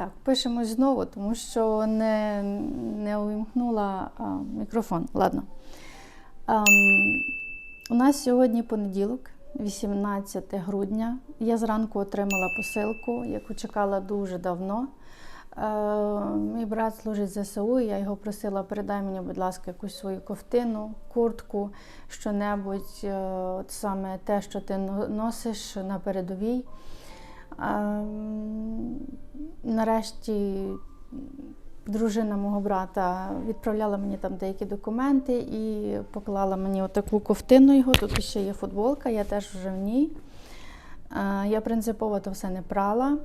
Так, пишемось знову, тому що не, не увімкнула а, мікрофон. Ладно. Ем, у нас сьогодні понеділок, 18 грудня. Я зранку отримала посилку, яку чекала дуже давно. Е, мій брат служить ЗСУ, і я його просила, передай мені, будь ласка, якусь свою ковтину, куртку, що-небудь, е, саме те, що ти носиш на передовій. Ем, Нарешті дружина мого брата відправляла мені там деякі документи і поклала мені отаку ковтину його. Тут ще є футболка, я теж вже в ній. Е, Я принципово то все не прала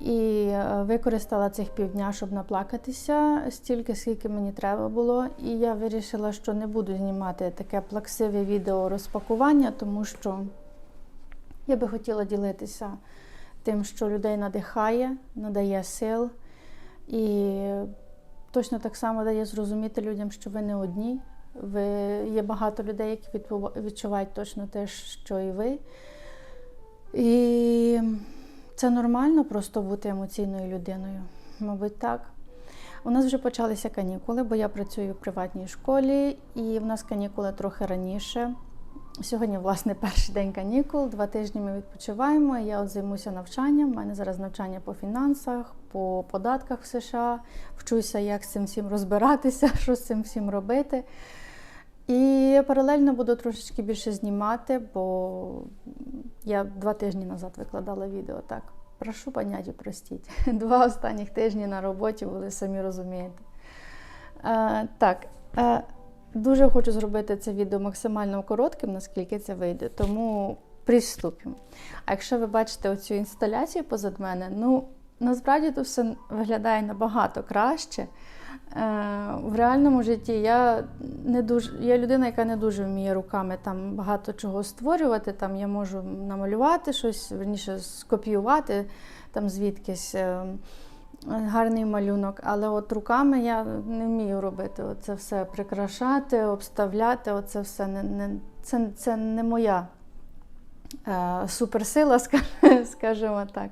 і е, використала цих півдня, щоб наплакатися стільки, скільки мені треба було. І я вирішила, що не буду знімати таке плаксиве відео розпакування, тому що я би хотіла ділитися тим, що людей надихає, надає сил. І точно так само дає зрозуміти людям, що ви не одні. Ви, є багато людей, які відчувають точно те, що і ви. І це нормально просто бути емоційною людиною. Мабуть, так. У нас вже почалися канікули, бо я працюю в приватній школі, і в нас канікули трохи раніше. Сьогодні, власне, перший день канікул, два тижні ми відпочиваємо. Я от займуся навчанням. У мене зараз навчання по фінансах, по податках в США. Вчуся, як з цим всім розбиратися, що з цим всім робити. І паралельно буду трошечки більше знімати, бо я два тижні назад викладала відео так. Прошу поняття, простіть. Два останніх тижні на роботі були, самі розумієте. Е, так, е, дуже хочу зробити це відео максимально коротким, наскільки це вийде, тому приступимо. А якщо ви бачите оцю інсталяцію позад мене, ну насправді тут все виглядає набагато краще. Е, в реальному житті я не дуже я людина, яка не дуже вміє руками там багато чого створювати. Там я можу намалювати щось, верніше скопіювати там звідкись е, гарний малюнок. Але от руками я не вмію робити. Оце все прикрашати, обставляти. Оце все не, не це, це не моя е, суперсила, скажімо так.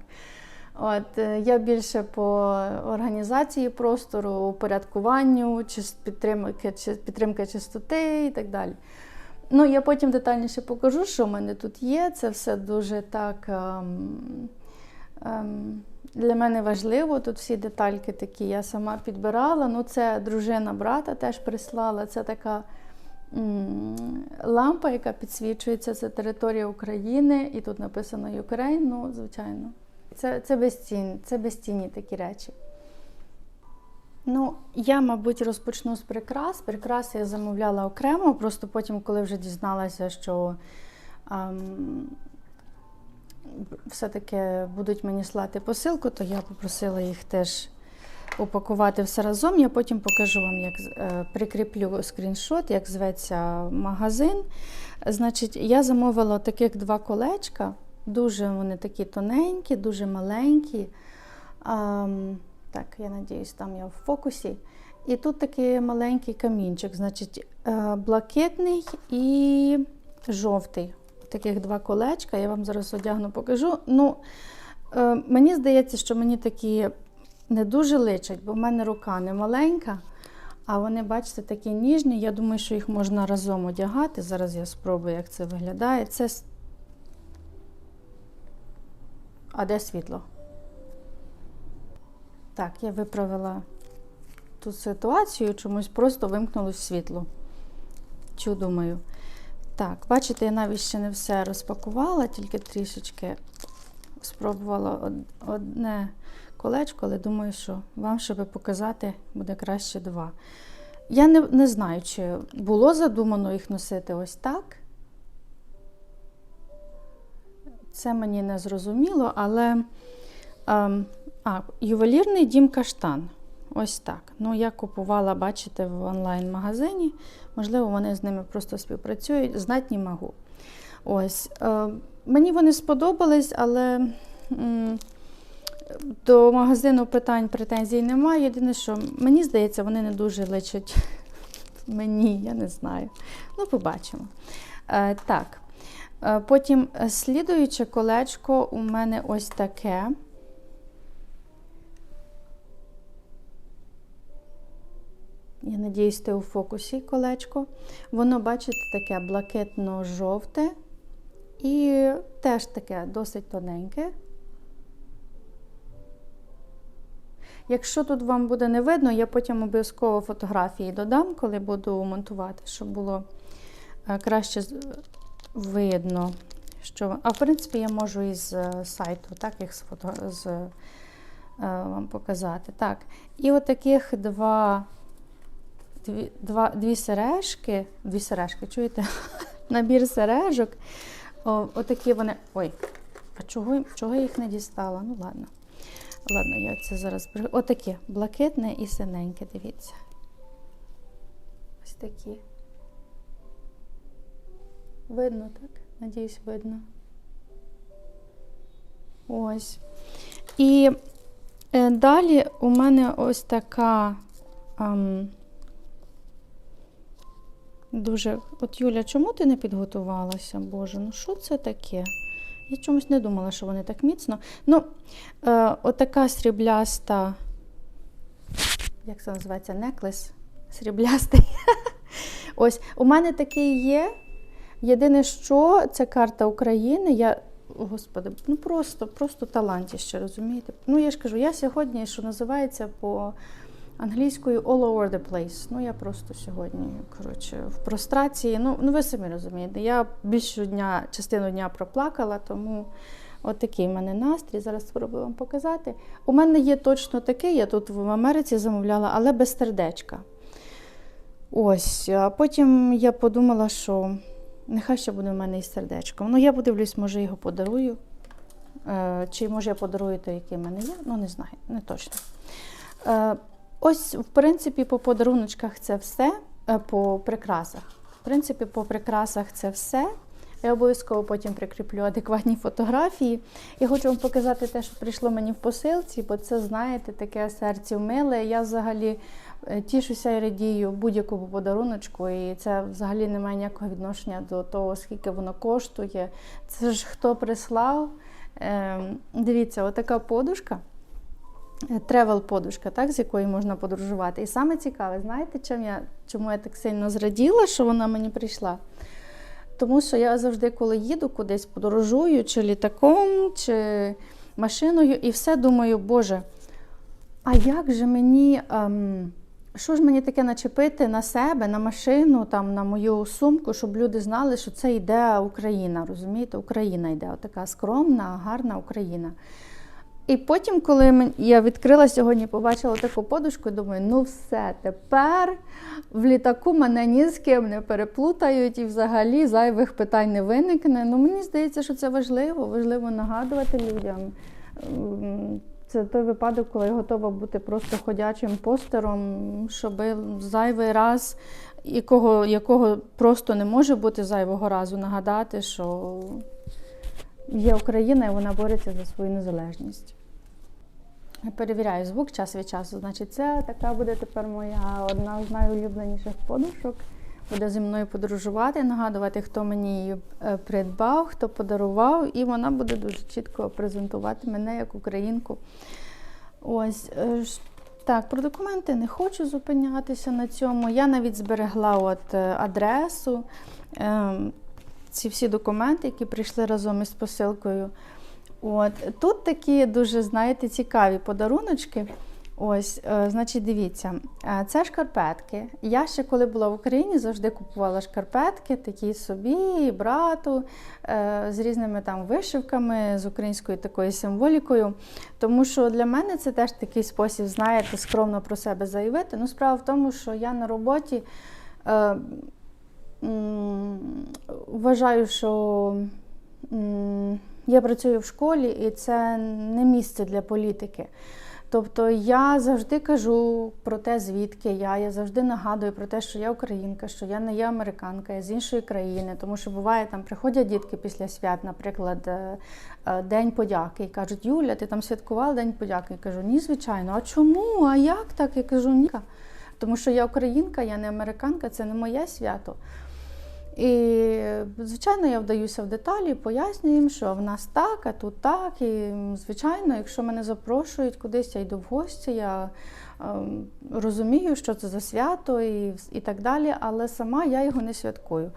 От, е, я більше по організації простору, упорядкуванню, підтримки, підтримка чистоти і так далі. Ну, я потім детальніше покажу, що в мене тут є. Це все дуже так ем, ем, для мене важливо. Тут всі детальки такі я сама підбирала. Ну, це дружина брата теж прислала. Це така м, лампа, яка підсвічується. Це територія України, і тут написано Ukraine, ну, звичайно. Це, це безцінні, це безцінні такі речі. Ну, я, мабуть, розпочну з прикрас. Прикраси я замовляла окремо, просто потім, коли вже дізналася, що ем, все-таки будуть мені слати посилку, то я попросила їх теж упакувати все разом. Я потім покажу вам, як е, прикріплю скріншот, як зветься магазин. Значить, я замовила таких два колечка. Дуже вони такі тоненькі, дуже маленькі. Так, я надіюсь, там я в фокусі. І тут такий маленький камінчик, значить, е, блакитний і жовтий. Таких два колечка. Я вам зараз одягну, покажу. Ну, е, мені здається, що мені такі не дуже личать, бо в мене рука не маленька, а вони, бачите, такі ніжні. Я думаю, що їх можна разом одягати. Зараз я спробую, як це виглядає. Це. А де світло? Так, я виправила ту ситуацію, чомусь просто вимкнулось світло. Чу думаю. Так, бачите, я навіть ще не все розпакувала, тільки трішечки спробувала одне колечко, але думаю, що вам, щоб показати, буде краще два. Я не, не знаю, чи було задумано їх носити ось так. Це мені не зрозуміло, але ем, а, ювелірний дім каштан. Ось так. Ну, я купувала, бачите, в онлайн-магазині. Можливо, вони з ними просто співпрацюють. Знать не можу. Ось. Е, мені вони сподобались, але до магазину питань претензій немає. Єдине, що мені здається, вони не дуже личать мені, я не знаю. Ну, побачимо. Е, так. Е, Потім слідуюче колечко у мене ось таке. Я надіюсь, ти у фокусі колечко. Воно, бачите, таке блакитно-жовте і теж таке досить тоненьке. Якщо тут вам буде не видно, я потім обов'язково фотографії додам, коли буду монтувати, щоб було е, краще видно. Що... А в принципі, я можу із е, сайту так, їх з, е, вам показати. Так. І от таких два, дві, два, дві сережки, дві сережки, чуєте? Набір сережок. О, отакі вони. Ой, а чого, чого я їх не дістала? Ну ладно. Ладно, я це зараз Отакі, блакитне і синеньке, дивіться. Ось такі. Видно, так? Надіюсь, видно. Ось. І е, далі у мене ось така. ам, дуже. От Юля, чому ти не підготувалася? Боже, ну що це таке? Я чомусь не думала, що вони так міцно. Ну, е, отака срібляста. Як це називається? Неклес? Сріблястий. Ось, у мене такий є. Єдине, що це карта України. Я, господи, ну просто, просто талантіще, розумієте? Ну, я ж кажу, я сьогодні, що називається по англійською all over the place. Ну, я просто сьогодні, коротше, в прострації. Ну, ну ви самі розумієте, я більшу дня, частину дня проплакала, тому от такий в мене настрій. Зараз спробую вам показати. У мене є точно такий, я тут в Америці замовляла, але без сердечка. Ось, а потім я подумала, що нехай ще буде в мене із сердечком. Ну, я подивлюсь, може його подарую. Е, Чи може я подарую той, який в мене є? Ну, не знаю, не точно. Ось, в принципі, по подаруночках це все, е, по прикрасах. В принципі, по прикрасах це все. Я обов'язково потім прикріплю адекватні фотографії. Я хочу вам показати те, що прийшло мені в посилці, бо це, знаєте, таке серце миле. Я взагалі е, тішуся і радію будь-якому подаруночку, і це взагалі не має ніякого відношення до того, скільки воно коштує. Це ж хто прислав. Ем, Дивіться, отака подушка. Тревел подушка, так, з якої можна подорожувати. І саме цікаве, знаєте, чим я, чому я так сильно зраділа, що вона мені прийшла? Тому що я завжди, коли їду кудись, подорожую, чи літаком, чи машиною, і все думаю, Боже, а як же мені, ем, що ж мені таке начепити на себе, на машину, там, на мою сумку, щоб люди знали, що це йде Україна, розумієте? Україна йде, отака скромна, гарна Україна. І потім, коли я відкрила сьогодні, побачила таку подушку, думаю, ну все, тепер в літаку мене ні з ким не переплутають і взагалі зайвих питань не виникне. Ну мені здається, що це важливо, важливо нагадувати людям. Це той випадок, коли я готова бути просто ходячим постером, щоб зайвий раз, якого, якого просто не може бути зайвого разу, нагадати, що є Україна і вона бореться за свою незалежність. Я перевіряю звук час від часу. Значить, це така буде тепер моя одна з найулюбленіших подушок. Буде зі мною подорожувати, нагадувати, хто мені її е, придбав, хто подарував, і вона буде дуже чітко презентувати мене як українку. Ось е, так, про документи не хочу зупинятися на цьому. Я навіть зберегла от е, адресу. Ці всі документи, які прийшли разом із посилкою. От тут такі дуже, знаєте, цікаві подаруночки. Ось, е, значить, дивіться, е, це шкарпетки. Я ще коли була в Україні, завжди купувала шкарпетки, такі собі, брату, е, з різними там вишивками, з українською такою символікою. Тому що для мене це теж такий спосіб, знаєте, скромно про себе заявити. Ну, справа в тому, що я на роботі. Вважаю, що я працюю в школі, і це не місце для політики. Тобто я завжди кажу про те, звідки я. Я завжди нагадую про те, що я українка, що я не є американка, я з іншої країни. Тому що буває, там приходять дітки після свят, наприклад, е, е, День подяки, і кажуть, Юля, ти там святкувала День подяки? Я кажу, ні, звичайно. А чому? А як так? Я кажу, ні. Тому що я українка, я не американка, це не моє свято. І, звичайно, я вдаюся в деталі, пояснюю їм, що в нас так, а тут так. І, звичайно, якщо мене запрошують кудись, я йду в гості, я ем, розумію, що це за свято і, і так далі, але сама я його не святкую.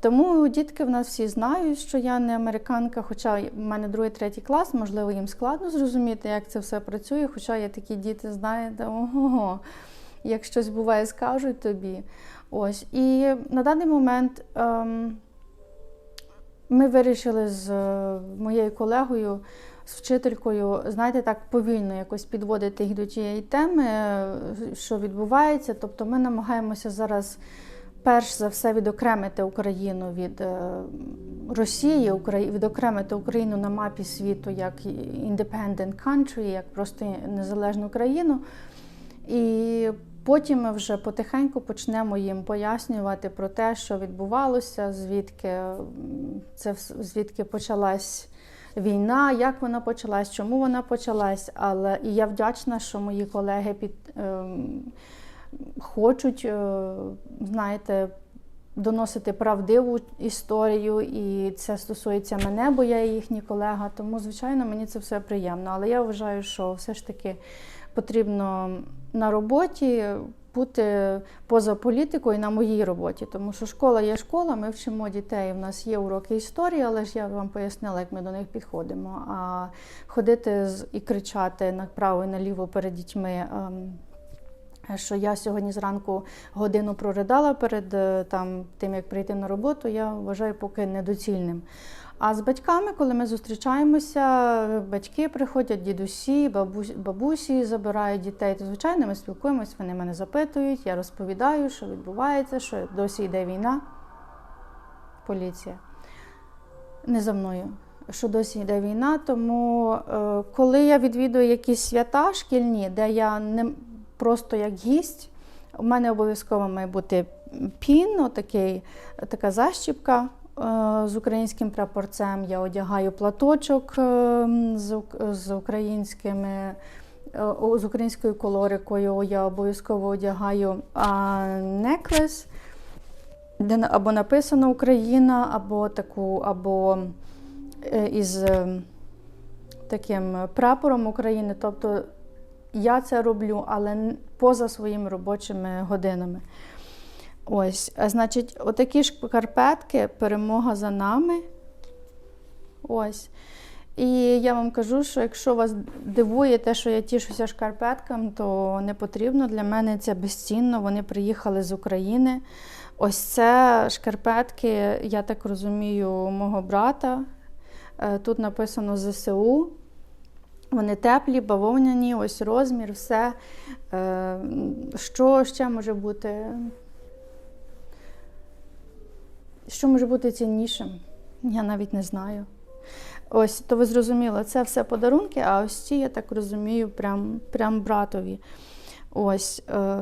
Тому дітки в нас всі знають, що я не американка, хоча в мене другий, третій клас, можливо, їм складно зрозуміти, як це все працює. Хоча є такі діти, знаєте, ого, як щось буває, скажуть тобі. Ось. І на даний момент ем, ми вирішили з е, моєю колегою, з вчителькою, знаєте, так повільно якось підводити їх до тієї теми, е, що відбувається. Тобто ми намагаємося зараз перш за все відокремити Україну від е, Росії, відокремити Україну на мапі світу як independent country, як просто незалежну країну. І потім ми вже потихеньку почнемо їм пояснювати про те, що відбувалося, звідки це звідки почалась війна, як вона почалась, чому вона почалась. Але і я вдячна, що мої колеги під ем, хочуть, е, знаєте, доносити правдиву історію, і це стосується мене, бо я їхній колега. Тому, звичайно, мені це все приємно. Але я вважаю, що все ж таки потрібно на роботі бути поза політикою на моїй роботі, тому що школа є школа, ми вчимо дітей. У нас є уроки історії, але ж я вам пояснила, як ми до них підходимо. А ходити і кричати направо і наліво перед дітьми. ем, що я сьогодні зранку годину проридала перед е, там, тим, як прийти на роботу, я вважаю поки недоцільним. А з батьками, коли ми зустрічаємося, батьки приходять, дідусі, бабусі, бабусі забирають дітей, то звичайно ми спілкуємось, вони мене запитують, я розповідаю, що відбувається, що досі йде війна. Поліція. Не за мною. Що досі йде війна, тому е, коли я відвідую якісь свята шкільні, де я не просто як гість, у мене обов'язково має бути пін, отакий, така защіпка з українським прапорцем. Я одягаю платочок е, з, українськими. е, З українською колорикою я обов'язково одягаю а, неклес, де або написано Україна, або таку, або е, із е, таким прапором України. Тобто я це роблю, але поза своїми робочими годинами. Ось, значить, отакі шкарпетки, перемога за нами. Ось. І я вам кажу, що якщо вас дивує те, що я тішуся шкарпеткам, то не потрібно. Для мене це безцінно. Вони приїхали з України. Ось це шкарпетки, я так розумію, мого брата. Е, Тут написано ЗСУ. Вони теплі, бавовняні, ось розмір, все. Е, Що ще може бути? Що може бути ціннішим? Я навіть не знаю. Ось, то ви зрозуміли, це все подарунки, а ось ці, я так розумію, прям, прям братові. Ось, е,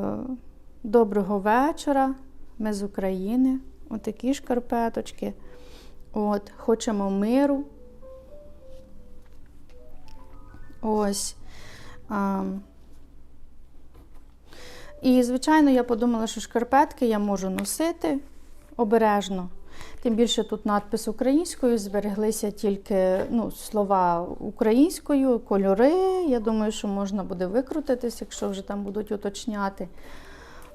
доброго вечора. Ми з України. Отакі шкарпеточки. От, хочемо миру. Ось. А, і, звичайно, я подумала, що шкарпетки я можу носити обережно. Тим більше тут надпис українською, збереглися тільки ну, слова українською, кольори. Я думаю, що можна буде викрутитись, якщо вже там будуть уточняти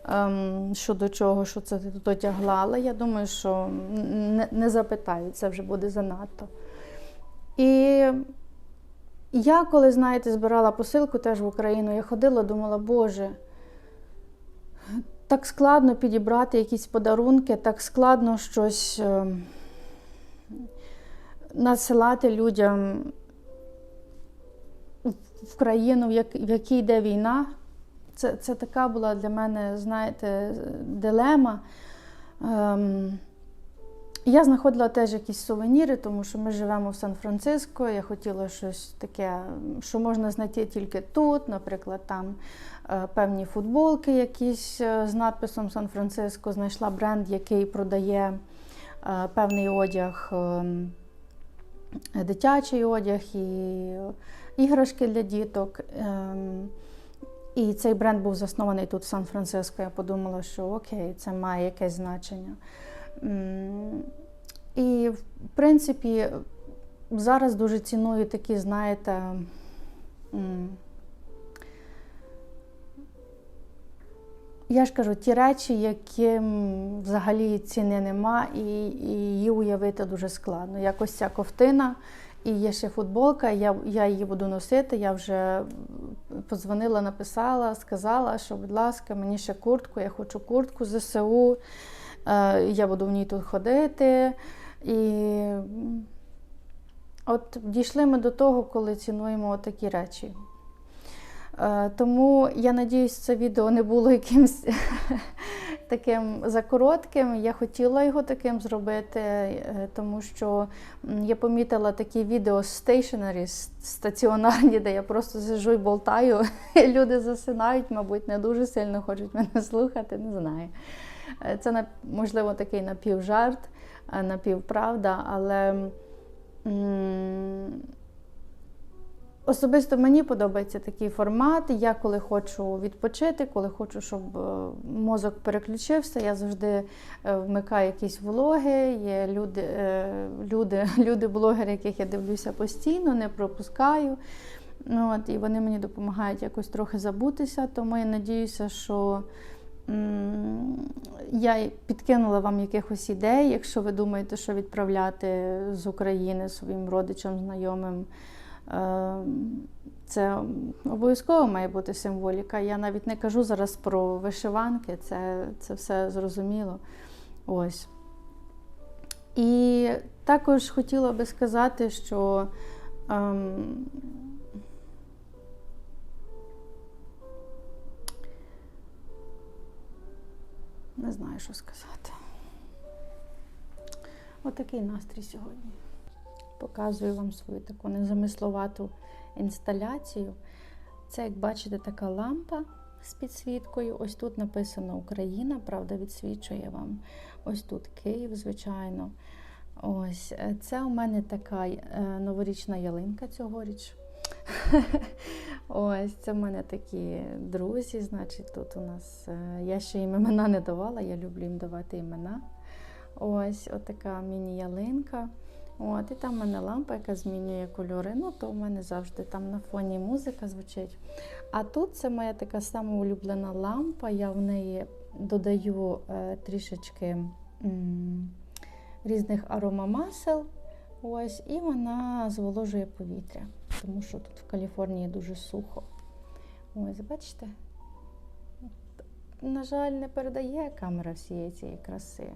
ем, щодо чого, що це ти тут одягла. Але я думаю, що не, не запитають, це вже буде занадто. І я, коли, знаєте, збирала посилку теж в Україну, я ходила, думала, Боже, так складно підібрати якісь подарунки, так складно щось ем, надсилати людям в- країну, в якій йде війна. Це, це така була для мене, знаєте, дилема. Ем, я знаходила теж якісь сувеніри, тому що ми живемо в Сан-Франциско. Я хотіла щось таке, що можна знайти тільки тут. Наприклад, там е, певні футболки, якісь е, з надписом Сан-Франциско. Знайшла бренд, який продає е, певний одяг, ем, дитячий одяг і іграшки для діток. Ем, І цей бренд був заснований тут в Сан-Франциско. Я подумала, що окей, це має якесь значення. І, в принципі, зараз дуже ціную такі, знаєте, я ж кажу, ті речі, яким взагалі ціни нема, і, і її уявити дуже складно. Якось ця ковтина, і є ще футболка, я, я її буду носити. Я вже подзвонила, написала, сказала, що, будь ласка, мені ще куртку, я хочу куртку ЗСУ, я буду в ній тут ходити. І от дійшли ми до того, коли цінуємо такі речі. Е, Тому я надіюсь, це відео не було якимсь таким закоротким. Я хотіла його таким зробити, е, тому що я помітила такі відео stationary, с- стаціонарні, де я просто сижу і болтаю. і Люди засинають, мабуть, не дуже сильно хочуть мене слухати, не знаю. Е, Це можливо такий напівжарт, е, напівправда, але. Особисто мені подобається такий формат. Я коли хочу відпочити, коли хочу, щоб е, мозок переключився, я завжди е, вмикаю якісь влоги. Є люди, е, люди, люди, блогери, яких я дивлюся постійно, не пропускаю. От, і вони мені допомагають якось трохи забутися. Тому я надіюся, що я підкинула вам якихось ідей, якщо ви думаєте, що відправляти з України своїм родичам, знайомим. Е, Це обов'язково має бути символіка. Я навіть не кажу зараз про вишиванки, це, це все зрозуміло. Ось. І також хотіла би сказати, що ем, не знаю, що сказати. Отакий настрій сьогодні. Показую вам свою таку незамисловату інсталяцію. Це, як бачите, така лампа з підсвіткою. Ось тут написано Україна, правда, відсвічує вам. Ось тут Київ, звичайно. Ось це у мене така е, новорічна ялинка цьогоріч. Ось це в мене такі друзі. Значить, тут у нас е, я ще їм імена не давала, я люблю їм давати імена. Ось отака міні-ялинка. От, і там в мене лампа, яка змінює кольори. Ну, то в мене завжди там на фоні музика звучить. А тут це моя така сама улюблена лампа. Я в неї додаю е, трішечки м, різних аромамасел. Ось, і вона зволожує повітря, тому що тут в Каліфорнії дуже сухо. Ось, бачите? На жаль, не передає камера всієї цієї краси.